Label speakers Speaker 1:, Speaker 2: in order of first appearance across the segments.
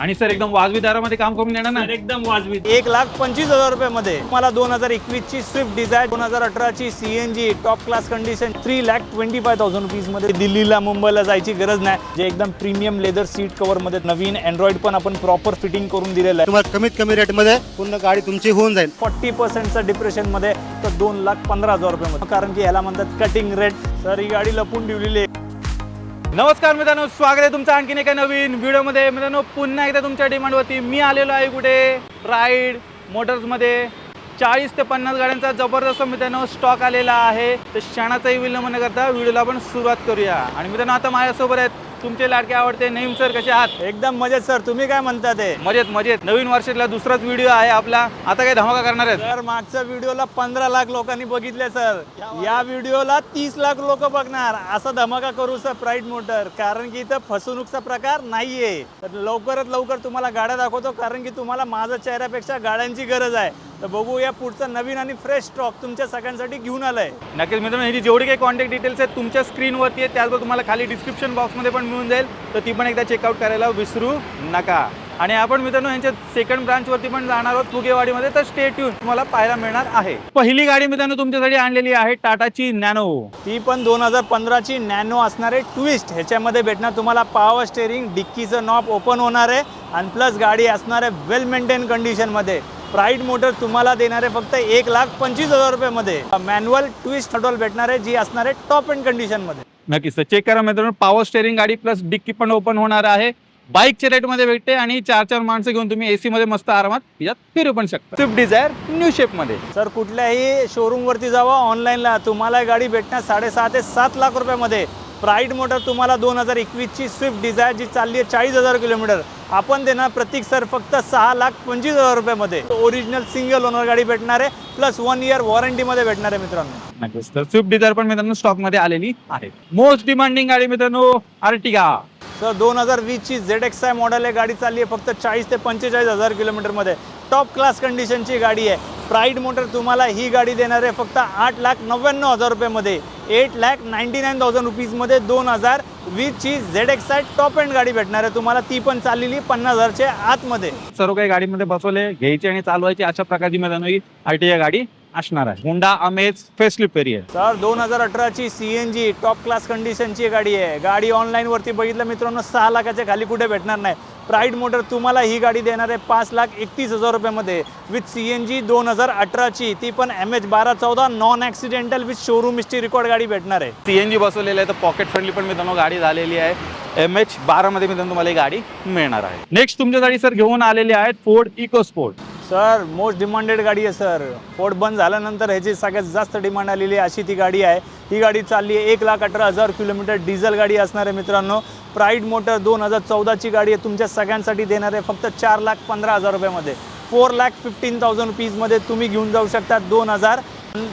Speaker 1: आणि सर एकदम वाजवी दरामध्ये काम करून देणार ना?
Speaker 2: एकदम वाजवी.
Speaker 3: एक लाख पंचवीस हजार रुपये मध्ये मला दोन हजार एकवीस ची स्विफ्ट डिझायर दोन हजार अठराची CNG top class condition three lakh twenty five thousand रुपीजमध्ये दिल्लीला मुंबईला जायची गरज नाही. जे एकदम प्रीमियम लेदर सीट कव्हरमध्ये नवीन अँड्रॉइड पण आपण प्रॉपर फिटिंग करून दिलेलं आहे.
Speaker 4: तुम्हाला कमीत कमी रेटमध्ये पूर्ण गाडी तुमची होऊन जाईल.
Speaker 3: फोर्टी पर्सेंटचं डिप्रेशनमध्ये तर दोन लाख पंधरा हजार रुपये मध्ये कारण की ह्याला म्हणतात कटिंग रेट सर ही गाडी लपून ठेवलेली आहे.
Speaker 1: नमस्कार मित्रांनो स्वागत आहे तुमचं आणखीन एका नवीन व्हिडिओमध्ये. मित्रांनो पुन्हा एकदा तुमच्या डिमांडवरती मी आलेलो आहे कुठे? राईड मोटर्समध्ये. चाळीस ते पन्नास गाड्यांचा जबरदस्त मित्रांनो स्टॉक आलेला आहे. तर क्षणाचाही विलंब न करता व्हिडिओला आपण सुरुवात करूया. आणि मित्रांनो आता माझ्यासोबत आहेत तुमचे लाडके आवडते नईम सर कसे आहात?
Speaker 3: एकदम मजेत सर. तुम्ही काय म्हणता ते?
Speaker 1: मजेत मजेत. नवीन वर्षातला दुसराच व्हिडिओ आहे आपला. आता काय धमाका करणार आहेत?
Speaker 3: सर मागच्या व्हिडिओला पंधरा लाख लोकांनी बघितले सर. या व्हिडिओला तीस लाख लोक बघणार. असा धमाका करू सर प्राईड मोटर कारण की इथं फसवणूकचा प्रकार नाहीये. तर लवकरात लवकर तुम्हाला गाड्या दाखवतो कारण की तुम्हाला माझ्या चेहऱ्यापेक्षा गाड्यांची गरज आहे. तर बघूया पुढचा नवीन आणि फ्रेश स्टॉक तुमच्या सगळ्यांसाठी घेऊन आलाय.
Speaker 1: नक्कीच मित्रांनो ह्याची जेवढी काही कॉन्टॅक्ट डिटेल्स आहेत तुमच्या स्क्रीनवरती आहेत त्याचबरोबर तुम्हाला खाली डिस्क्रिप्शन बॉक्समध्ये पण मिळून जाईल तर ती पण एकदा चेकआउट करायला विसरू नका. आणि आपण मित्रांनो यांच्या सेकंड ब्रांचवरती पण जाणार आहोत फुगेवाडीमध्ये तर स्टे ट्यून तुम्हाला पाहायला मिळणार आहे. पहिली गाडी मित्रांनो तुमच्यासाठी आणलेली आहे टाटाची नॅनो.
Speaker 3: ती पण दोन हजार पंधराची नॅनो असणारे ट्विस्ट ह्याच्यामध्ये भेटणार तुम्हाला पॉवर स्टेरिंग डिक्कीचं नॉब ओपन होणार आहे आणि प्लस गाडी असणार आहे वेल मेंटेन कंडिशनमध्ये प्राईड मोटर तुम्हाला देणार आहे फक्त एक लाख पंचवीस हजार रुपयामध्ये. मॅन्युअल ट्विस्ट कंट्रोल भेटणार आहे जी असणार आहे टॉप एंड कंडिशनमध्ये
Speaker 1: नक्कीच. चेक करा मित्रांनो पॉवर स्टेरिंग गाडी प्लस डिक्की पण ओपन होणार आहे. बाईकच्या रेटमध्ये भेटते आणि चार चार माणसं घेऊन तुम्ही एसी मध्ये मस्त आरामात यात फिरू पण शकता. स्विफ्ट डिझायर न्यू शेपमध्ये.
Speaker 3: सर कुठल्याही शोरूमवरती जावा ऑनलाईनला तुम्हाला ही गाडी भेटणार साडेसहा ते सात लाख रुपयामध्ये. प्राईड मोटर तुम्हाला दोन हजार एकवीसची स्विफ्ट डिझायर जी चालली आहे चाळीस हजार किलोमीटर. आपण देणार प्रतीक सर फक्त सहा लाख पंचवीस हजार रुपयामध्ये. ओरिजिनल सिंगल ओनर गाडी भेटणार आहे प्लस वन इयर वॉरंटीमध्ये भेटणार आहे मित्रांनो.
Speaker 1: नक्कीच. तर स्विफ्ट डिझायर पण मित्रांनो स्टॉकमध्ये आलेली आहे. मोस्ट डिमांडिंग गाडी मित्रांनो आर्टिगा
Speaker 3: सर दोन हजार वीसची झेड एक्स आय मॉडेल आहे. गाडी चालली आहे फक्त चाळीस ते पंचेचाळीस हजार किलोमीटरमध्ये. टॉप क्लास कंडिशनची गाडी आहे. प्राईड मोटर तुम्हाला ही गाडी देणार आहे. फक्त आठ लाख नव्याण्णव हजार रुपयामध्ये. Eight lakh ninety nine thousand रुपीजमध्ये दोन हजार वीसची Z X I top end गाडी भेटणार आहे. तुम्हाला ती पण चाललेली पन्नास हजारच्या आतमध्ये.
Speaker 1: सर्व काही गाडीमध्ये बसवले घ्यायची आणि चालवायची अशा प्रकारची मित्रांनो ही टी गाडी. असणार आहे. Honda Amaze facelift variant
Speaker 3: sir दोन हजार अठराची C N G top class कंडिशनची गाडी आहे. गाडी ऑनलाईनवरती बघितलं मित्रांनो सहा लाखाच्या खाली कुठे भेटणार नाही. प्राईड मोटर तुम्हाला ही गाडी देणार आहे पाच लाख एकतीस हजार रुपयामध्ये. विथ सी एन जी दोन हजार अठराची ती पण एम एच बारा चौदा non accidental with showroom history record गाडी भेटणार आहे.
Speaker 1: सीएनजी बसवलेलं आहे तर पॉकेट फ्रेंडली पण मित्रांनो गाडी झालेली आहे. एम एच बारा मध्ये मित्रांनो तुम्हाला ही गाडी मिळणार आहे. नेक्स्ट तुमच्यासाठी सर घेऊन आलेले आहेत Ford EcoSport
Speaker 3: sir most demanded गाडी आहे सर. फोर्ड बंद झाल्यानंतर ह्याची सगळ्यात जास्त डिमांड आलेली आहे अशी ती गाडी आहे. ही गाडी चालली आहे एक लाख अठरा हजार किलोमीटर डिझेल गाडी असणार आहे मित्रांनो. प्राईड मोटर दोन हजार चौदाची गाडी आहे. तुमच्या सगळ्यांसाठी देणार आहे फक्त चार लाख पंधरा हजार रुपयामध्ये. फोर लाख फिफ्टीन थाउजंड रुपीजमध्ये तुम्ही घेऊन जाऊ शकता दोन हजार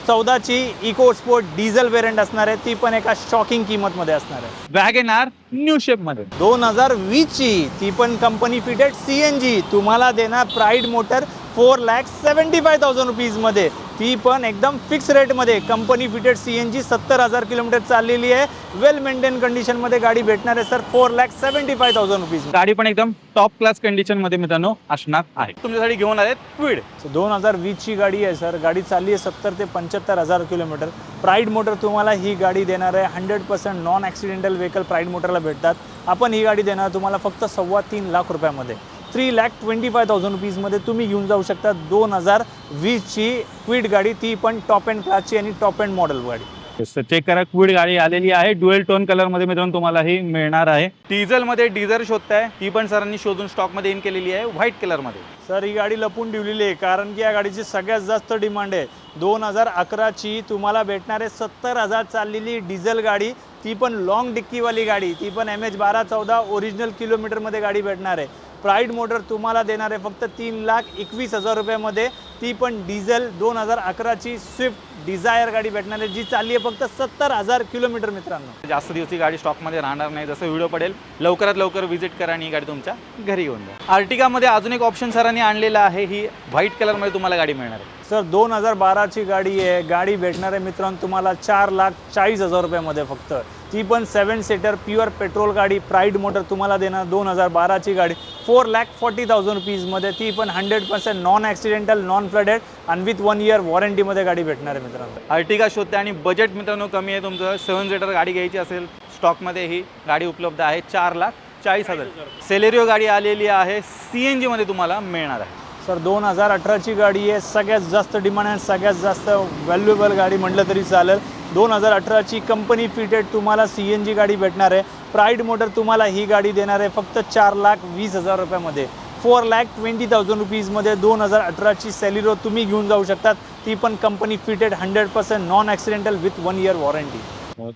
Speaker 3: चौदाची इको स्पोर्ट डिझेल वेरियंट असणार आहे. ती पण एका शॉकिंग किंमतमध्ये असणार आहे.
Speaker 1: वॅगन आर न्यू शेपमध्ये.
Speaker 3: दोन हजार वीसची ती पण company fitted C N G तुम्हाला देणार Pride Motor four lakh seventy five thousand रुपीजमध्ये. ती पण एकदम फिक्स रेटमध्ये company fitted C N G सत्तर हजार किलोमीटर चाललेली आहे. वेल मेंटेन कंडिशनमध्ये गाडी भेटणार आहे sir. Four lakh seventy five thousand rupees
Speaker 1: गाडी पण एकदम टॉप क्लास कंडिशनमध्ये मित्रांनो असणार आहे. तुमच्यासाठी घेऊन आले क्विड
Speaker 3: दोन हजार वीसची गाडी आहे सर. गाडी चालली आहे सत्तर ते पंच्याहत्तर हजार किलोमीटर. प्राईड मोटर तुम्हाला ही गाडी देणार आहे. Hundred percent non accidental vehicle Pride मोटरला भेटतात. आपण ही गाडी देणार तुम्हाला फक्त सव्वा तीन लाख रुपयामध्ये. Three lakh twenty five thousand रुपीजमध्ये तुम्ही घेऊन जाऊ शकता दोन हजार वीसची क्विड गाडी. ती पण टॉप अँड क्लासची आणि टॉप अँड मॉडेल गाडी.
Speaker 1: चेक करा क्विड गाडी आलेली आहे. डुएल टोन कलरमध्ये मित्रांनो तुम्हाला ही मिळणार आहे. डिझेल मध्ये डिझेल शोधताय. ती पण सरांनी शोधून स्टॉकमध्ये इन केलेली आहे व्हाईट कलरमध्ये.
Speaker 3: सर ही गाडी लपून ठेवलेली आहे कारण की या गाडीची सगळ्यात जास्त डिमांड आहे. दोन हजार अकराची तुम्हाला भेटणार आहे सत्तर हजार चाललेली डिझेल गाडी. ती पण लॉंग डिक्कीवाली गाडी. ती पण एम एच बारा चौदा ओरिजिनल किलोमीटरमध्ये गाडी भेटणार आहे. प्राईड मोटर तुम्हाला देणार आहे. फक्त तीन लाख एकवीस हजार रुपयामध्ये ती पण डिझेल दोन हजार अकराची स्विफ्ट डिझायर गाडी भेटणार आहे जी चालली आहे फक्त सत्तर हजार किलोमीटर मित्रांनो.
Speaker 1: जास्त दिवस ही गाडी स्टॉकमध्ये राहणार नाही. जसं व्हिडिओ पडेल लवकरात लवकर व्हिजिट करा आणि ही गाडी तुमच्या घरी घेऊन जा आर्टिकामध्ये अजून एक ऑप्शन सरांनी आणलेला आहे. ही व्हाईट कलरमध्ये तुम्हाला गाडी मिळणार आहे.
Speaker 3: सर दोन हजार बाराची गाडी आहे. गाडी भेटणार आहे मित्रांनो तुम्हाला चार लाख चाळीस हजार रुपयामध्ये फक्त. ती पण सेवन सीटर प्युअर पेट्रोल गाडी प्राईड मोटर तुम्हाला देणार दोन हजार बाराची गाडी. फोर लॅक फॉर्टी थाउजंड रुपीजमध्ये ती पण hundred percent non accidental non flooded आणि विथ वन इयर वॉरंटीमध्ये गाडी भेटणार आहे मित्रांनो.
Speaker 1: अर्टिगा शोधते आणि बजेट मित्रांनो कमी आहे तुमचं. सेवन सीटर गाडी घ्यायची असेल स्टॉकमध्ये ही गाडी उपलब्ध आहे. चार लाख चाळीस हजार. सेलेरिओ गाडी आलेली आहे. सी एन जीमध्ये तुम्हाला मिळणार आहे.
Speaker 3: सर दोन हजार अठराची गाडी आहे. सगळ्यात जास्त डिमांड आहे सगळ्यात जास्त व्हॅल्युएबल गाडी म्हटलं तरी चालेल. दोन हजार अठराची कंपनी फिटेड तुम्हाला सी एन जी गाडी भेटणार आहे. प्राईड मोटर तुम्हाला ही गाडी देणार आहे फक्त चार लाख वीस हजार रुपयामध्ये. फोर लॅक ट्वेंटी थाउजंड रुपीजमध्ये दोन हजार अठराची सॅलिरो तुम्ही घेऊन जाऊ शकतात. ती पण company fitted hundred percent non accidental with one year warranty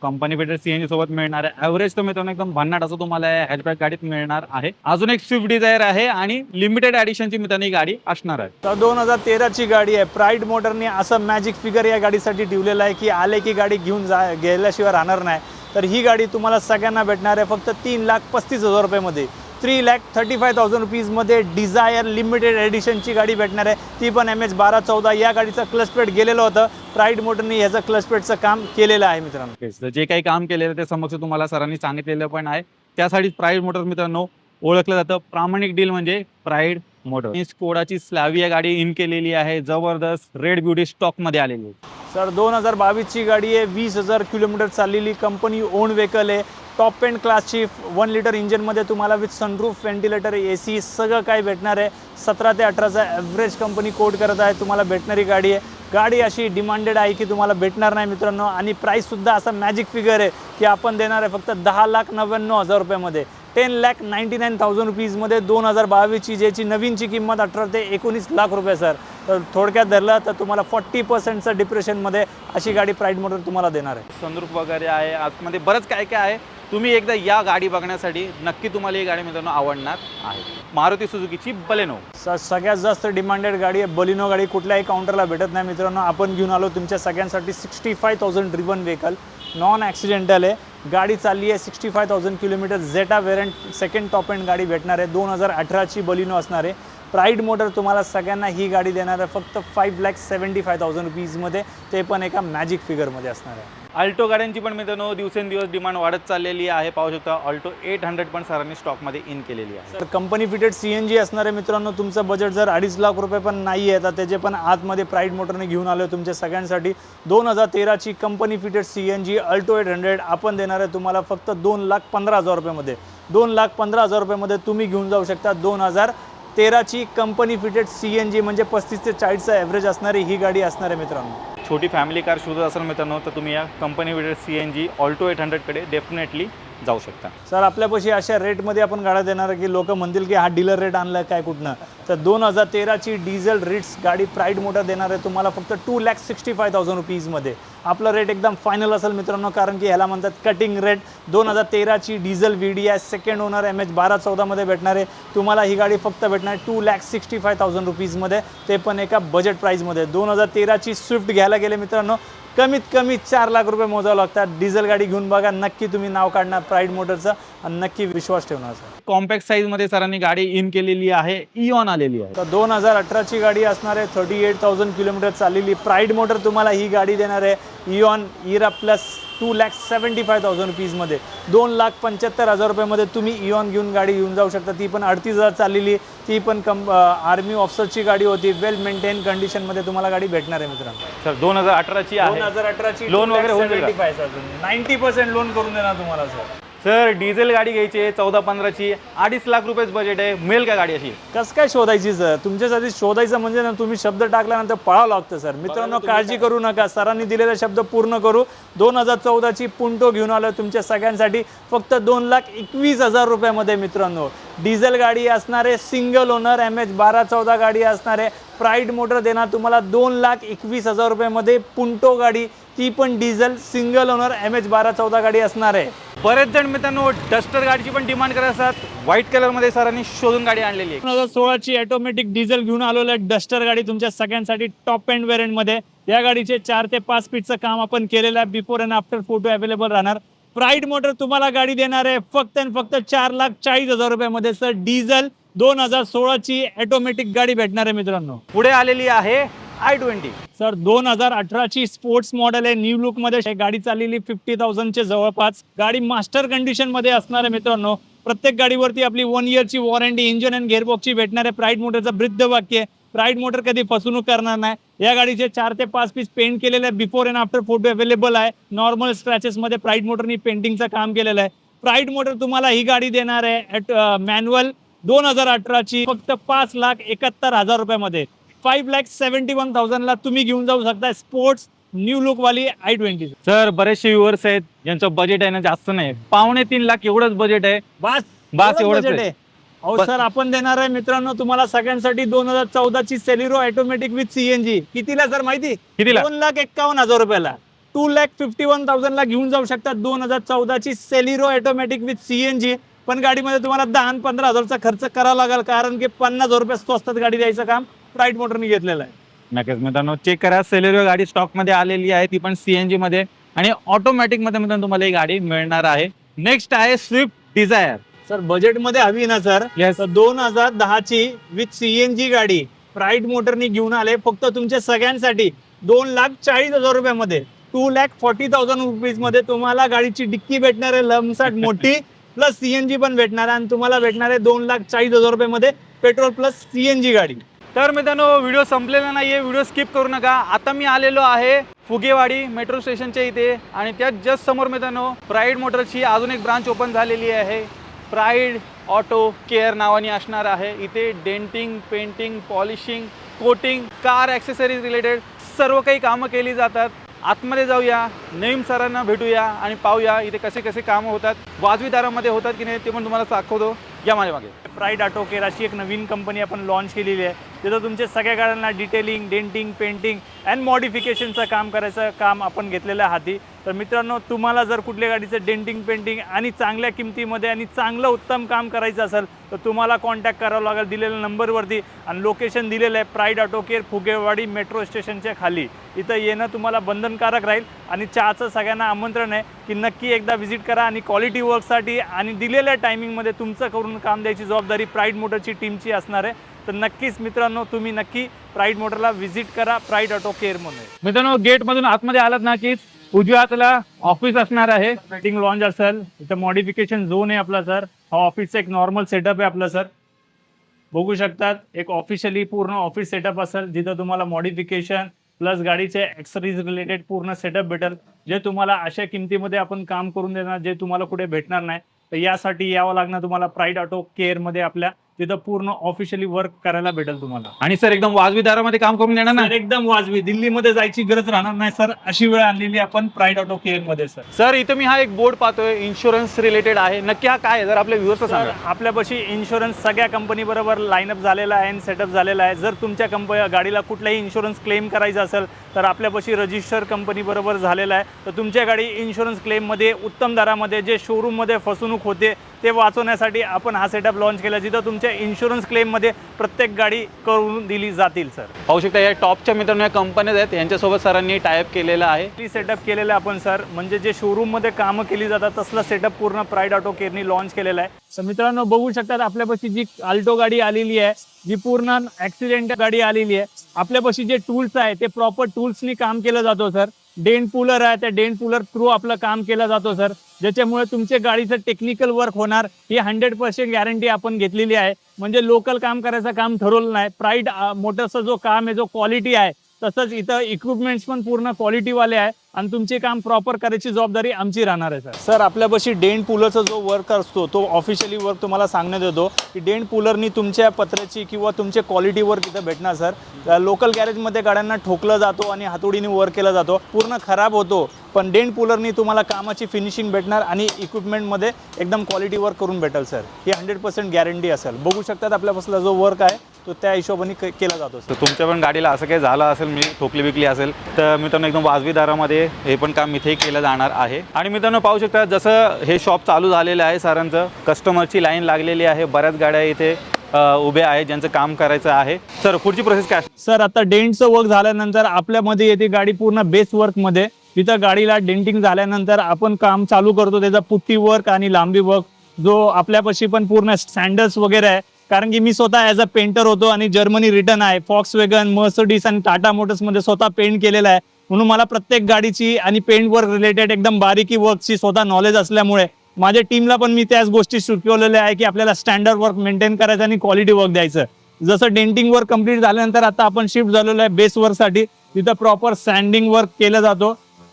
Speaker 1: company petrol CNG सोबत मिळणार आहे. ॲव्हरेज तुम्ही मित्रांनो एकदम भन्नाट असं तुम्हाला हॅचबॅक गाडीत मिळणार आहे. अजून एक स्विफ्ट डिझायर आहे आणि लिमिटेड ॲडिशनची मित्रांनो ही गाडी असणार आहे.
Speaker 3: तर दोन हजार तेराची गाडी आहे. प्राईड मोटरने असं मॅजिक फिगर या गाडीसाठी ठेवलेलं आहे की आले की गाडी घेऊन जा गेल्याशिवाय राहणार नाही. तर ही गाडी तुम्हाला सगळ्यांना भेटणार आहे. फक्त तीन लाख पस्तीस हजार रुपयामध्ये. Three lakh thirty five thousand रुपीजमध्ये Dzire limited एडिशनची गाडी भेटणार आहे. ती पण एम एच बारा चौदा या गाडीचं क्लच प्लेट गेलेलं होतं. प्राईड मोटरने ह्याचं क्लच प्लेटचं काम केलेलं आहे मित्रांनो.
Speaker 1: जे काही काम केलेलं ते समक्ष तुम्हाला सरांनी सांगितलेलं पण आहे. त्यासाठी प्राईड मोटर मित्रांनो ओळखलं जातं. प्रामाणिक डील म्हणजे प्राईड मोटर स्कोडाची स्लॅविया गाडी इन केलेली आहे. जबरदस्त रेड ब्युटी स्टॉकमध्ये आलेली आहे.
Speaker 3: सर दोन हजार बावीसची गाडी आहे. वीस हजार किलोमीटर चाललेली कंपनी ओन व्हेकल आहे. टॉप एंड क्लासची वन लिटर इंजिनमध्ये तुम्हाला with sunroof ventilator A C सगळं काय भेटणार आहे. सतरा ते अठराचा ॲव्हरेज कंपनी कोट करत आहे. तुम्हाला भेटणारी गाडी आहे. गाडी अशी डिमांडेड आहे की तुम्हाला भेटणार नाही मित्रांनो. आणि प्राईससुद्धा असा मॅजिक फिगर आहे की आपण देणार आहे फक्त दहा लाख नव्याण्णव हजार रुपयामध्ये. Ten lakh ninety nine thousand रुपीजमध्ये दोन हजार बावीसची ज्याची नवीनची किंमत अठरा ते एकोणीस लाख रुपये सर तर थोडक्यात धरलं तर तुम्हाला फॉर्टी पर्सेंटचं डिप्रेशनमध्ये अशी गाडी प्राईड मोटर तुम्हाला देणार आहे.
Speaker 1: संद्रूप वगैरे आहे. आतमध्ये बरंच काय काय आहे. तुम्ही एकदा या गाडी बघण्यासाठी नक्की तुम्हाला ही गाडी मित्रांनो आवडणार आहे. मारुती सुझुकीची बलेनो.
Speaker 3: सगळ्यात जास्त डिमांडेड गाडी आहे. बलिनो गाडी कुठल्याही काउंटरला भेटत नाही मित्रांनो. आपण घेऊन आलो तुमच्या सगळ्यांसाठी sixty five thousand driven vehicle non accidental आहे. गाडी चालली आहे sixty five thousand kilometre Zeta variant second top end गाडी भेटणार आहे. दोन हजार अठराची बलिनो असणार आहे. प्राईड मोटर तुम्हाला सगळ्यांना ही गाडी देणार आहे. फक्त five lakh seventy five thousand रुपीजमध्ये ते पण एका मॅजिक फिगरमध्ये असणार आहे.
Speaker 1: अल्टो गाड्यांची पण मित्रांनो दिवसेंदिवस डिमांड वाढत चाललेली आहे. पाहू शकता अल्टो एट हंड्रेड पण सरांनी स्टॉकमध्ये इन केलेली आहे.
Speaker 3: तर company fitted C N G असणार आहे मित्रांनो. तुमचं बजेट जर अडीच लाख रुपये पण नाही आहे तर त्याचे पण आतमध्ये प्राईड मोटरने घेऊन आलो तुमच्या सगळ्यांसाठी. दोन हजार तेराची company fitted C N G Alto eight hundred आपण देणार आहे तुम्हाला फक्त दोन लाख पंधरा हजार रुपयामध्ये दोन लाख पंधरा हजार रुपयामध्ये तुम्ही घेऊन जाऊ शकता दोन हजार तेराची company fitted C N G म्हणजे पस्तीस ते चाळीसचा ॲव्हरेज असणारी ही गाडी असणार आहे मित्रांनो.
Speaker 1: छोटी फॅमिली कार शोधत असाल मित्रांनो तर तुम्ही या company fitted C N G Alto eight हंड्रेडकडे definitely जाऊ शकता.
Speaker 3: सर आपल्यापाशी अशा रेटमध्ये आपण गाड्या देणार आहे की लोक म्हणतील की हा डीलर रेट आणला काय कुठनं. तर दोन हजार तेराची डिझेल रिट्स गाडी प्राईड मोटर देणार आहे. तुम्हाला फक्त two lakh sixty five thousand रुपीजमध्ये. आपलं रेट एकदम फायनल असेल मित्रांनो कारण की ह्याला म्हणतात कटिंग रेट दोन हजार तेराची diesel V D I second owner M H बारा चौदामध्ये भेटणार आहे. तुम्हाला ही गाडी फक्त भेटणार आहे two lakh sixty five thousand रुपीजमध्ये. ते पण एका बजेट प्राईजमध्ये दोन हजार तेराची स्विफ्ट घ्यायला गेले मित्रांनो कमीत कमी चार लाख रुपये मोजावं लागतात. डिझेल गाडी घेऊन बघा नक्की तुम्ही नाव काढणार. प्राईड मोटरचं नक्की विश्वास ठेवणार सर.
Speaker 1: कॉम्पॅक्ट साईजमध्ये सरांनी गाडी इन केलेली आहे इऑन आलेली आहे.
Speaker 3: तर दोन हजार अठराची गाडी असणार आहे थर्टी एट थाउजंड किलोमीटर चाललेली प्राईड मोटर तुम्हाला ही गाडी देणार आहे Eon Era plus two lakh seventy five thousand रुपीजमध्ये दोन लाख पंच्याहत्तर हजार रुपयामध्ये तुम्ही इऑन घेऊन गाडी घेऊन जाऊ शकता. ती पण अडतीस हजार चाललेली ती पण कम आर्मी ऑफिसरची गाडी होती. वेल मेंटेन कंडिशनमध्ये तुम्हाला गाडी भेटणार आहे मित्रांनो.
Speaker 1: सर दोन हजार अठराची
Speaker 3: दोन हजार अठराची
Speaker 1: Loan वगैरे होऊन जाईल?
Speaker 3: नाईन्टी पर्सेंट लोन करून देणार तुम्हाला सर.
Speaker 1: सर डिझेल गाडी घ्यायची आहे चौदा पंधराची. अडीच लाख रुपयेच बजेट आहे. मिळेल का गाडी अशी?
Speaker 3: कसं काय शोधायची सर? तुमच्यासाठी शोधायचं म्हणजे ना तुम्ही शब्द टाकल्यानंतर पळावं लागतं सर. मित्रांनो काळजी करू नका. सरांनी दिलेला शब्द पूर्ण करू. दोन हजार चौदाची पुंटो घेऊन आलो तुमच्या सगळ्यांसाठी. फक्त दोन लाख एकवीस हजार रुपयामध्ये मित्रांनो. डिझेल गाडी असणार आहे सिंगल ओनर एम एच बारा चौदा गाडी असणार आहे प्राईड मोटर देणार तुम्हाला दोन लाख एकवीस हजार रुपयामध्ये पुंटो गाडी. ती पण diesel single owner M H बारा चौदा गाडी असणार. आहे
Speaker 1: बरेच जण मित्रांनो डस्टर गाडीची पण डिमांड करत असतात. व्हाईट कलरमध्ये सरांनी शोधून गाडी आणलेली आहे.
Speaker 3: दोन हजार सोळाची ऑटोमॅटिक डिझेल घेऊन आलेलं आहे डस्टर गाडी तुमच्या सगळ्यांसाठी टॉप एंडमध्ये. या गाडीचे चार ते पाच फीटचं काम आपण केलेलं आहे. Before and after photo available राहणार. प्राईड मोटर तुम्हाला गाडी देणार आहे. फक्त आणि फक्त चार लाख चाळीस हजार रुपयामध्ये सर. डिझेल दोन हजार सोळाची ऑटोमॅटिक गाडी भेटणार आहे मित्रांनो.
Speaker 1: पुढे आलेली आहे आय ट्वेंटी
Speaker 3: सर दोन हजार अठराची स्पोर्ट्स मॉडेल आहे. न्यू लुकमध्ये गाडी चाललेली फिफ्टी थाउजंडचे जवळपास. गाडी मास्टर कंडिशनमध्ये असणार आहे मित्रांनो. प्रत्येक गाडीवरती आपली वन इयरची वॉरंटी इंजिन अँड गेअरबॉक्सची भेटणार आहे. प्राईड मोटरचं वृद्ध वाक्य आहे. प्राईड मोटर कधी फसवणूक करणार नाही. या गाडीचे चार ते पाच पीस पेंट केलेले before and after photo available आहे. नॉर्मल स्क्रॅचेसमध्ये प्राईड मोटरनी पेंटिंगचं काम केलेलं आहे. प्राईड मोटर तुम्हाला ही गाडी देणार आहे. मॅन्युअल दोन हजार अठराची फक्त पाच लाख एकाहत्तर हजार रुपयामध्ये. फाईव्ह लॅक सेव्हन्टी वन थाउजंडला तुम्ही घेऊन जाऊ शकता स्पोर्ट्स न्यू लुक वाली आय ट्वेंटी
Speaker 1: सर बरेचसे व्ह्युअर्स आहेत. ज्यांचं बजेट आहे ना जास्त नाही. पावणे तीन लाख एवढंच बजेट आहे.
Speaker 3: बस.
Speaker 1: बस एवढंच आहे.
Speaker 3: अहो. सर आपण देणार आहे. मित्रांनो तुम्हाला सगळ्यांसाठी दोन हजार चौदाची सेलिरो ऑटोमॅटिक विथ सीएनजी कितीला सर माहिती?
Speaker 1: कितीला?
Speaker 3: दोन लाख एक्कावन्न हजार रुपयाला. टू लॅक फिफ्टी वन थाउजंडला घेऊन जाऊ शकतात दोन हजार चौदाची सेलिरो ऑटोमॅटिक विथ सीएनजी पण गाडीमध्ये तुम्हाला दहा पंधरा हजारचा खर्च करावा लागेल कारण की पन्नास हजार रुपये स्वस्तात गाडी द्यायचं काम प्राईट मोटरने घेतलेलं आहे.
Speaker 1: नक्कीच मित्रांनो चेक करा. सेलेरिओ गाडी स्टॉकमध्ये आलेली आहे. ती पण सीएनजी मध्ये. आणि ऑटोमॅटिकमध्ये मित्रांनो तुम्हाला ही गाडी मिळणार आहे. नेक्स्ट आहे स्विफ्ट डिझायर
Speaker 3: सर बजेटमध्ये हवी ना सर? तर दोन हजार दहाची विथ सीएनजी गाडी प्राईड मोटरनी घेऊन आले. फक्त तुमच्या सगळ्यांसाठी दोन लाख चाळीस हजार रुपयामध्ये टू लॅक फॉर्टी थाउजंड रुपीजमध्ये तुम्हाला गाडीची डिक्की भेटणार आहे लमसाट मोठी. प्लस सीएनजी पण भेटणार आहे आणि तुम्हाला भेटणार आहे दोन लाख चाळीस हजार रुपयामध्ये पेट्रोल प्लस सीएनजी गाडी.
Speaker 1: तर मित्रांनो व्हिडिओ संपलेला नाहीये. व्हिडिओ स्किप करू नका. आता मी आलेलो आहे फुगेवाडी मेट्रो स्टेशनच्या इथे. आणि त्या जस्ट समोर मित्रांनो प्राईड मोटरची अजून एक ब्रांच ओपन झालेली आहे. प्राईड ऑटो केअर नावाने असणार आहे. इथे denting painting polishing coating car accessories related सर्व काही कामं केली जातात. आतमध्ये जाऊया नईम सरांना भेटूया आणि पाहूया इथे कसे कसे कामं होतात. वाजवी दरामध्ये होतात की नाही ते पण तुम्हाला दाखवतो. या माझ्या मागे
Speaker 3: प्राईड ऑटो केअर अशी एक नवीन कंपनी आपण लॉन्च केलेली आहे. तिथं तुमच्या सगळ्या गाड्यांना डिटेलिंग डेंटिंग पेंटिंग अँड मॉडिफिकेशनचं काम करायचं काम आपण घेतलेलं आहे हाती. तर मित्रांनो तुम्हाला जर कुठल्या गाडीचं डेंटिंग पेंटिंग आणि चांगल्या किमतीमध्ये आणि चांगलं उत्तम काम करायचं असेल तर तुम्हाला कॉन्टॅक्ट करावं लागेल दिलेल्या नंबरवरती. आणि लोकेशन दिलेलं आहे Pride Auto Care Phugewadi metro स्टेशनच्या खाली. इथं येणं तुम्हाला बंधनकारक राहील. आणि चहाचं सगळ्यांना आमंत्रण आहे की नक्की एकदा व्हिजिट करा आणि क्वालिटी वर्कसाठी आणि दिलेल्या टायमिंगमध्ये तुमचं करून काम द्यायची जबाबदारी प्राईड मोटरची टीमची असणार आहे. तर नक्कीच मित्रांनो तुम्ही नक्की प्राईड मोटरला व्हिजिट करा प्राईड ऑटो केअरमध्ये
Speaker 1: मित्रांनो गेटमधून आतमध्ये आलात ना की उजव्या हाताला ऑफिस असणार आहे
Speaker 3: वेटिंग लॉन्ज असेल. इथं मॉडिफिकेशन झोन आहे आपला सर हा ऑफिसचा एक नॉर्मल सेटअप आहे आपला सर बघू शकतात एक ऑफिशियली पूर्ण ऑफिस सेटअप असेल जिथं तुम्हाला मॉडिफिकेशन प्लस गाडीचे ॲक्सरीज रिलेटेड पूर्ण सेटअप भेटेल जे तुम्हाला अशा किमतीमध्ये आपण काम करून देणार जे तुम्हाला कुठे भेटणार नाही. तर यासाठी यावं लागणार तुम्हाला प्राईड ऑटो केअरमध्ये आपल्या. तिथं पूर्ण ऑफिशियली वर्क करायला भेटेल तुम्हाला.
Speaker 1: आणि सर एकदम वाजवी दरामध्ये काम करून देणार ना?
Speaker 3: सर एकदम वाजवी. दिल्लीमध्ये जायची गरज राहणार नाही सर. अशी वेळ आणलेली आपण प्राईड ऑटो केअरमध्ये सर.
Speaker 1: सर इथं मी हा एक बोर्ड पाहतोय इन्शुरन्स रिलेटेड आहे. नक्की हा काय आहे? जर आपल्या व्ह्युअर्स
Speaker 3: सर
Speaker 1: सांगा.
Speaker 3: आपल्यापाशी इन्शुरन्स सगळ्या कंपनी बरोबर लाईनअप झालेला आहे आणि सेटअप झालेला आहे. जर तुमच्या कंपनी गाडीला कुठलाही इन्शुरन्स क्लेम करायचा असेल तर आपल्यापाशी रजिस्टर कंपनी बरोबर झालेला आहे. तर तुमच्या गाडी इन्शुरन्स क्लेममध्ये उत्तम दरामध्ये जे शोरूममध्ये फसवणूक होते ते वाचवण्यासाठी आपण हा सेटअप लॉन्च केला जिथं तुमच्या इन्शुरन्स क्लेममध्ये प्रत्येक गाडी करून दिली जातील सर
Speaker 1: पाहू शकता या टॉपच्या मित्रांनो या कंपन्याज आहेत. यांच्यासोबत सरांनी टायअप केलेला आहे.
Speaker 3: सेटअप केलेलं आहे आपण सर म्हणजे जे शोरूममध्ये कामं केली जातात तसलं सेटअप पूर्ण प्राईड ऑटो केअरनी लॉन्च केलेलं आहे. तर मित्रांनो बघू शकतात आपल्यापाशी जी आल्टो गाडी आलेली आहे जी पूर्ण ऍक्सिडेंट गाडी आलेली आहे आपल्यापाशी जे टूल्स आहे ते प्रॉपर टूल्सनी काम केलं जातो सर डेन पुलर आहे त्या डेन पुलर थ्रू आपलं काम केलं जातो सर ज्याच्यामुळे तुमच्या गाडीचं टेक्निकल वर्क होणार ही हंड्रेड पर्सेंट गॅरंटी आपण घेतलेली आहे. म्हणजे लोकल काम करायचं काम ठरवलं नाही. प्राईड मोटरचा जो काम आहे जो क्वालिटी आहे तसंच इथं इक्विपमेंट्स पण पूर्ण क्वालिटीवाले आहे. आणि तुमचे काम प्रॉपर करायची जबाबदारी आमची राहणार आहे सर सर आपल्यापाशी डेंट पुलरचा जो वर्क असतो तो ऑफिशियली वर्क तुम्हाला सांगण्यात येतो की डेंट पुलरनी तुमच्या पत्र्याची किंवा तुमचे क्वालिटी वर्क इथं भेटणार सर लोकल गॅरेजमध्ये गाड्यांना ठोकलं जातो आणि हातोडीने वर्क केला जातो. पूर्ण खराब होतो पण डेंट पुलरनी तुम्हाला कामाची फिनिशिंग भेटणार आणि इक्विपमेंटमध्ये एकदम क्वालिटी वर्क करून भेटेल सर ही हंड्रेड पर्सेंट गॅरंटी असेल. बघू शकतात आपल्यापासला जो वर्क आहे तो त्या हिशोबाने क- केला जातो
Speaker 1: तर तुमच्या पण गाडीला असं काही झालं असेल म्हणजे ठोकली बिकली असेल तर मित्रांनो एकदम वाजवी दरामध्ये हे पण काम इथे केलं जाणार आहे. आणि मित्रांनो पाहू शकता जसं हे शॉप चालू झालेलं आहे सरांचं कस्टमरची लाईन लागलेली आहे बऱ्याच गाड्या इथे अ, उभ्या आहेत ज्यांचं काम करायचं आहे. सर पुढची प्रोसेस काय?
Speaker 3: सर आता डेंटचं वर्क झाल्यानंतर आपल्यामध्ये येते गाडी पूर्ण बेस वर्कमध्ये तिथं गाडीला डेंटिंग झाल्यानंतर आपण काम चालू करतो त्याचा पुट्टी वर्क आणि लांबी वर्क जो आपल्यापाशी पण पूर्ण स्टँडर्ड्स वगैरे आहे कारण की मी स्वतः ॲज अ पेंटर होतो आणि जर्मनी रिटर्न आहे. फॉक्स वेगन मर्सडीस आणि टाटा मोटर्समध्ये स्वतः पेंट केलेला आहे. म्हणून मला प्रत्येक गाडीची आणि पेंट वर्क रिलेटेड एकदम बारीकी वर्कची स्वतः नॉलेज असल्यामुळे माझ्या टीमला पण मी त्याच गोष्टी शिकवलेल्या आहे की आपल्याला स्टँडर्ड वर्क मेंटेन करायचं आणि क्वालिटी वर्क द्यायचं. जसं डेंटिंग वर्क कंप्लीट झाल्यानंतर आता आपण शिफ्ट झालेलो आहे बेस वर्कसाठी तिथं प्रॉपर सँडिंग वर्क केलं जातो.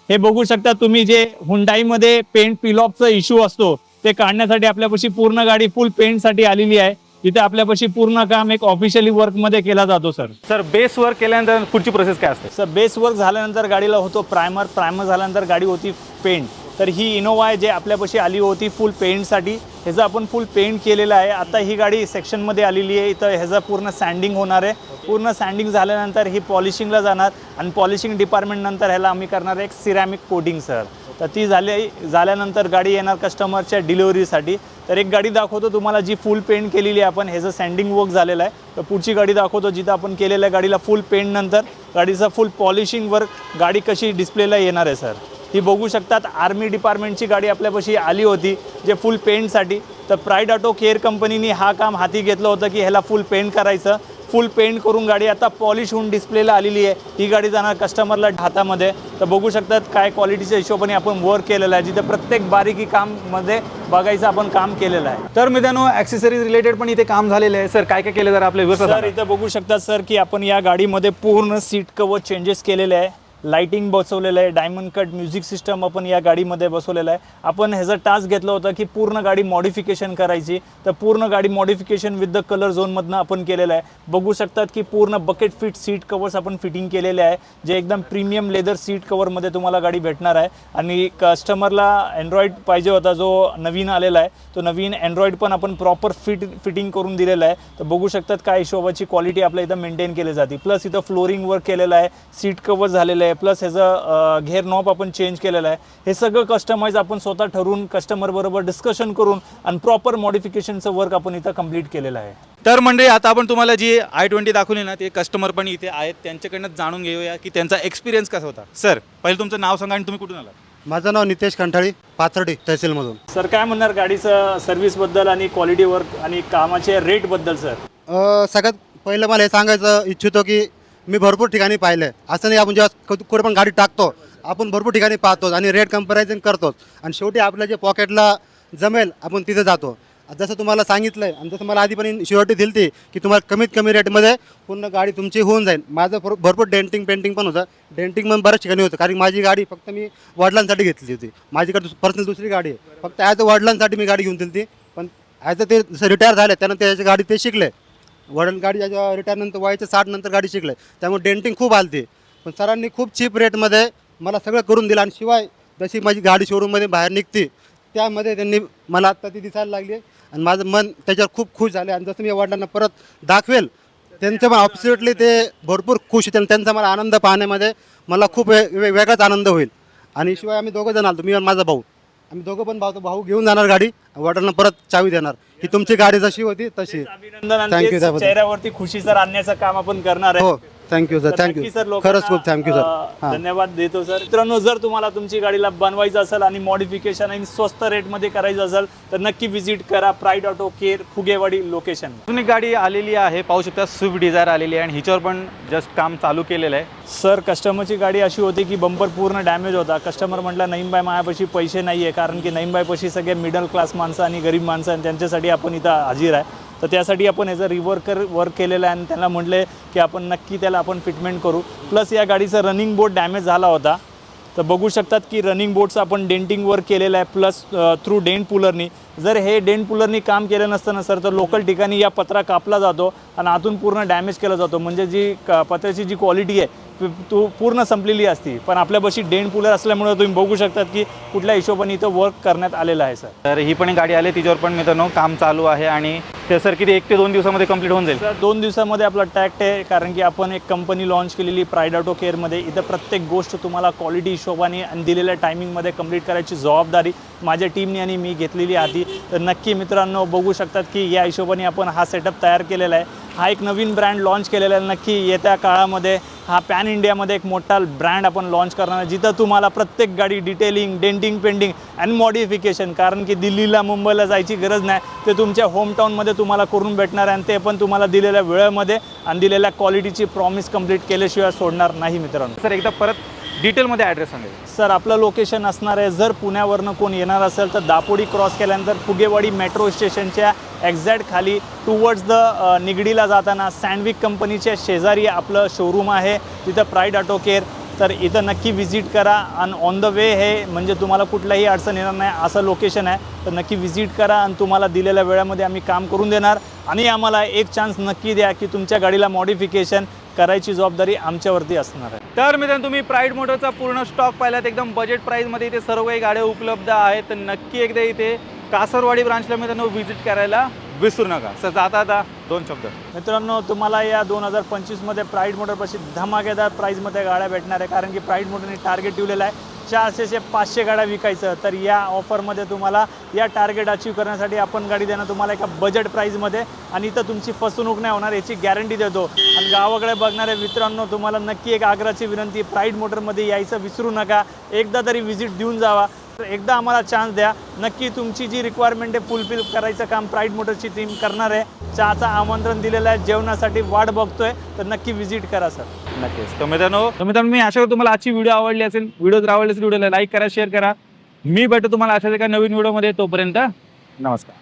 Speaker 3: हे बघू शकता तुम्ही जे हुंडाईमध्ये पेंट पिलॉपचा इश्यू असतो ते काढण्यासाठी आपल्यापाशी पूर्ण गाडी फुल पेंटसाठी आलेली आहे. तिथे आपल्यापाशी पूर्ण काम एक ऑफिशियली वर्कमध्ये केला जातो सर
Speaker 1: सर बेस वर्क केल्यानंतर पुढची प्रोसेस काय असते?
Speaker 3: सर बेस वर्क झाल्यानंतर गाडीला होतो प्रायमर प्रायमर झाल्यानंतर गाडी होती पेंट तर ही इनोवा आहे जे आपल्यापाशी आली होती फुल पेंटसाठी ह्याचं आपण फुल पेंट केलेलं आहे. आता ही गाडी सेक्शनमध्ये आलेली आहे. इथं ह्याचं पूर्ण सँडिंग होणार आहे. पूर्ण सँडिंग झाल्यानंतर ही पॉलिशिंगला जाणार. आणि पॉलिशिंग डिपार्टमेंट नंतर ह्याला आम्ही करणार आहे एक सिरॅमिक कोटिंग सर तर ती झाली झाल्यानंतर गाडी येणार कस्टमरच्या डिलिव्हरीसाठी तर एक गाडी दाखवतो तुम्हाला जी फुल पेंट केलेली आहे आपण. ह्याचं सँडिंग वर्क झालेलं आहे. तर पुढची गाडी दाखवतो जिथं आपण केलेल्या गाडीला फुल पेंटनंतर गाडीचं फुल पॉलिशिंग वर्क गाडी कशी डिस्प्लेला येणार आहे सर ही बघू शकतात. आर्मी डिपार्टमेंटची गाडी आपल्यापाशी आली होती जे फुल पेंटसाठी तर प्राईड ऑटो केअर कंपनीने हा काम हाती घेतलं होतं की ह्याला फुल पेंट करायचं. फुल पेंट करून गाडी आता पॉलिश होऊन डिस्प्लेला आलेली आहे. ही गाडी जाणार कस्टमरला हातामध्ये. तर बघू शकतात काय क्वालिटीच्या हिशोबाने आपण वर्क केलेलं आहे. जिथे प्रत्येक बारीकी काममध्ये बघायचं आपण काम केलेलं आहे.
Speaker 1: तर मित्रांनो ॲक्सेसरीज रिलेटेड पण इथे काम झालेलं आहे. सर काय काय केलं जरा आपल्या
Speaker 3: सर इथं बघू शकता सर की आपण या गाडीमध्ये पूर्ण सीट कवर चेंजेस केलेले आहे. लाइटिंग बसवलेलं आहे डायमंड कट म्युझिक सिस्टम आपण या गाडीमध्ये बसवलेलं आहे. आपण ह्याचा टास्क घेतलं होतं की पूर्ण गाडी मॉडिफिकेशन करायची. तर पूर्ण गाडी मॉडिफिकेशन विथ द कलर झोनमधनं आपण केलेलं आहे. बघू शकतात की पूर्ण बकेट फिट सीट कवर्स आपण फिटिंग केलेले आहे जे एकदम प्रीमियम लेदर सीट कवरमध्ये तुम्हाला गाडी भेटणार आहे. आणि कस्टमरला अँड्रॉईड पाहिजे होता जो नवीन आलेला आहे. तो नवीन अँड्रॉईड पण आपण प्रॉपर फिट फिटिंग करून दिलेलं आहे. तर बघू शकतात काय हिशोबाची क्वालिटी आपल्या इथं मेंटेन केली जाते. प्लस इथं फ्लोरिंग वर्क केलेलं आहे. सीट कवर झालेलं आहे. प्लस ह्याचं घेर नॉब आपण चेंज केलेलं आहे. हे सगळं कस्टमाइज आपण स्वतः ठरवून कस्टमरबरोबर डिस्कशन करून आणि प्रॉपर मॉडिफिकेशनचं वर्क आपण इथं कंप्लीट केलेलं आहे.
Speaker 1: तर मंडळी आता आपण तुम्हाला जी आय ट्वेंटी दाखवली ना ते कस्टमर पण इथे आहेत. त्यांच्याकडनं जाणून घेऊया की त्यांचा एक्सपिरियन्स कसा होता. सर पहिले तुमचं नाव सांगा आणि तुम्ही कुठून आला
Speaker 4: माझं नाव नितेश कंठाळी पाथर्डी तहसीलमधून.
Speaker 3: सर काय म्हणणार गाडीचं सर्व्हिसबद्दल आणि क्वालिटी वर्क आणि कामाचे रेटबद्दल सर
Speaker 4: अ, सगळ्यात पहिलं मला हे सांगायचं इच्छितो की मी भरपूर ठिकाणी पाहिलं. आहे असं नाही आपण जेव्हा कुठे पण गाडी टाकतो आपण भरपूर ठिकाणी पाहतो आणि रेट कंपॅरिझन करतोच. आणि शेवटी आपल्या जे पॉकेटला जमेल आपण तिथे जातो. जसं तुम्हाला सांगितलं आहे आणि जसं मला आधी पण शिवर्टी दिली ती की तुम्हाला कमीत कमी रेटमध्ये पूर्ण गाडी तुमची होऊन जाईल. माझं भरपूर डेंटिंग पेंटिंग पण होतं. डेंटिंग पण बऱ्याच ठिकाणी होतं. कारण माझी गाडी फक्त मी वडिलांसाठी घेतली होती. माझीकडे पर्सनल दुसरी गाडी आहे. फक्त ॲज अ वडिलांसाठी मी गाडी घेऊन दिली ती पण ॲज अ ते जसं रिटायर झाले त्यानंतर त्याची गाडी ते शिकले. वडील गाडी रिटायर रिटायरनंतर वयाच्या साठ नंतर गाडी शिकले त्यामुळे डेंटिंग खूप आलते. पण सरांनी खूप चीप रेटमध्ये मला सगळं करून दिलं आणि शिवाय जशी माझी गाडी शोरूममध्ये बाहेर निघते त्यामध्ये त्यांनी मला आत्ता ती दिसायला लागली आणि माझं मन त्याच्यावर खूप खुश झाले. आणि जसं मी वडिलांना परत दाखवेल त्यांचं पण ऑब्सिटली ते भरपूर खुश होते आणि त्यांचा मला आनंद पाहण्यामध्ये मला खूप वेगळाच आनंद होईल. आणि शिवाय आम्ही दोघं जण आलो मी आणि माझा भाऊ. आम्ही दोघं पण भाऊ भाऊ घेऊन जाणार गाडी वडिलांना परत चावी देणार. ही तुमची गाडी जशी होती तशी.
Speaker 3: अभिनंदन आणि तेच
Speaker 4: त्याबद्दल.
Speaker 3: चेहऱ्यावरती खुशी सर आणण्याचं काम आपण करणार आहे.
Speaker 4: हो. थँक्यू सर थँक्यू
Speaker 3: सर
Speaker 4: खरंच खूप थँक्यू सर हां.
Speaker 3: धन्यवाद देतो सर मित्रांनो जर तुम्हाला तुमची गाडीला बनवायचं असेल आणि मॉडिफिकेशन आणि स्वस्त रेटमध्ये करायचं असेल तर नक्की व्हिजिट करा Pride Auto Care Phugewadi location
Speaker 1: एक गाडी आलेली आहे. पाहू शकता स्विफ्ट डिझायर आलेली आहे आणि हिच्यावर पण जस्ट काम चालू केलेलं आहे.
Speaker 3: सर कस्टमरची गाडी अशी होती की बंपर पूर्ण डॅमेज होता. कस्टमर म्हटलं नईमबाई मायापाशी पैसे नाही आहे कारण की नईमबाईपाशी सगळे मिडल क्लास माणसं आणि गरीब माणसं आणि त्यांच्यासाठी आपण इथं हजीर आहे. तर त्यासाठी आपण ह्याचं रिवर्कर वर्क केलेलं आहे आणि त्यांना म्हटले की आपण नक्की त्याला आपण फिटमेंट करू. प्लस या गाडीचं रनिंग बोर्ड डॅमेज झाला होता. तर बघू शकतात की रनिंग बोर्डचं आपण डेंटिंग वर्क केलेलं आहे प्लस थ्रू डेंट पुलरनी जर हे डेंट पुलरनी काम केलं नसतं ना सर तर लोकल ठिकाणी या पत्रा कापला जातो आणि आतून पूर्ण डॅमेज केला जातो. म्हणजे जी क- पत्र्याची जी क्वालिटी आहे ती- पूर्ण संपलेली असती. पण आपल्यापाशी डेंट पुलर असल्यामुळे तुम्ही बघू शकतात की कुठल्या हिशोबाने इथं वर्क करण्यात आलेलं आहे सर
Speaker 1: तर ही पण गाडी आली. तिच्यावर पण मित्रांनो काम चालू आहे आणि ते सर किती एक ते दोन दिवसामध्ये कंप्लीट होऊन जाईल.
Speaker 3: सर दोन दिवसामध्ये आपला टॅक्ट आहे कारण की आपण एक कंपनी लॉन्च केलेली प्राईड ऑटो केअरमध्ये इथं प्रत्येक गोष्ट तुम्हाला क्वालिटी हिशोबाने आणि दिलेल्या टायमिंगमध्ये कंप्लीट करायची जबाबदारी माझ्या टीमने आणि मी घेतलेली आधी. तर नक्की मित्रांनो बघू शकतात की या हिशोबाने आपण हा सेटअप तयार केलेला आहे. हा एक नवीन ब्रँड लॉन्च केलेला आहे. नक्की येत्या काळामध्ये हा पॅन इंडियामध्ये एक मोठा ब्रँड आपण लॉन्च करणार आहे. जिथं तुम्हाला प्रत्येक गाडी detailing denting painting and modification कारण की दिल्लीला मुंबईला जायची गरज नाही. ते तुमच्या होमटाऊनमध्ये तुम्हाला करून भेटणार आहे आणि ते पण तुम्हाला दिलेल्या वेळेमध्ये आणि दिलेल्या क्वालिटीची प्रॉमिस कंप्लीट केल्याशिवाय सोडणार नाही मित्रांनो.
Speaker 1: सर एकदा परत डिटेलमध्ये ॲड्रेस सांगेल.
Speaker 3: सर आपलं लोकेशन असणार आहे. जर पुण्यावरनं कोण येणार असेल तर दापोडी क्रॉस केल्यानंतर फुगेवाडी मेट्रो स्टेशनच्या एक्झॅक्ट खाली टुवर्ड्स द निगडीला जाताना सँडविक कंपनीच्या शेजारी आपलं शोरूम आहे. तिथं प्राईड ऑटो केअर तर इथं नक्की व्हिजिट करा. आणि ऑन द वे हे म्हणजे तुम्हाला कुठलाही अडचण येणार नाही. असं लोकेशन आहे. तर नक्की व्हिजिट करा आणि तुम्हाला दिलेल्या वेळामध्ये आम्ही काम करून देणार. आणि आम्हाला एक चान्स नक्की द्या की तुमच्या गाडीला मॉडिफिकेशन करायची जबाबदारी आमच्यावरती असणार आहे.
Speaker 1: तर मित्रांनो तुम्ही प्राईड मोटरचा पूर्ण स्टॉक पाहिलात. एकदम बजेट प्राईजमध्ये इथे सर्व काही गाड्या उपलब्ध आहेत. तर नक्की एकदा इथे कासरवाडी ब्रांचला मित्रांनो व्हिजिट करायला विसरू नका. सर जाता आता दोन शब्द.
Speaker 3: मित्रांनो तुम्हाला या दोन हजार पंचवीसमध्ये प्राईड मोटरपाशी धमाकेदार प्राईजमध्ये गाड्या भेटणार आहे. कारण की प्राईड मोटरने टार्गेट ठेवलेलं आहे. चारशेचे पाचशे गाड्या विकायचं. तर या ऑफरमध्ये तुम्हाला या टार्गेट अचीव करण्यासाठी आपण गाडी देणं तुम्हाला एका बजेट प्राईजमध्ये आणि इथं तुमची फसवणूक नाही होणार याची गॅरंटी देतो. आणि गावाकडे बघणाऱ्या मित्रांनो तुम्हाला नक्की एक आग्राची विनंती प्राईड मोटरमध्ये यायचं विसरू नका. एकदा तरी व्हिजिट देऊन जावा. तर एकदा आम्हाला चान्स द्या. नक्की तुमची जी रिक्वायरमेंट आहे फुलफिल करायचं काम प्राईड मोटरची टीम करणार आहे. चहाचं आमंत्रण दिलेलं आहे जेवणासाठी वाट बघतोय. तर नक्की व्हिजिट करा सर
Speaker 1: नक्कीच. तर मित्रांनो तर मित्रांनो मी आशा करतो तुम्हाला आजची व्हिडिओ आवडली असेल. व्हिडिओ जर आवडली असेल व्हिडिओला लाईक करा शेअर करा. मी भेटतो तुम्हाला अशाच एका नवीन व्हिडिओमध्ये तोपर्यंत. नमस्कार.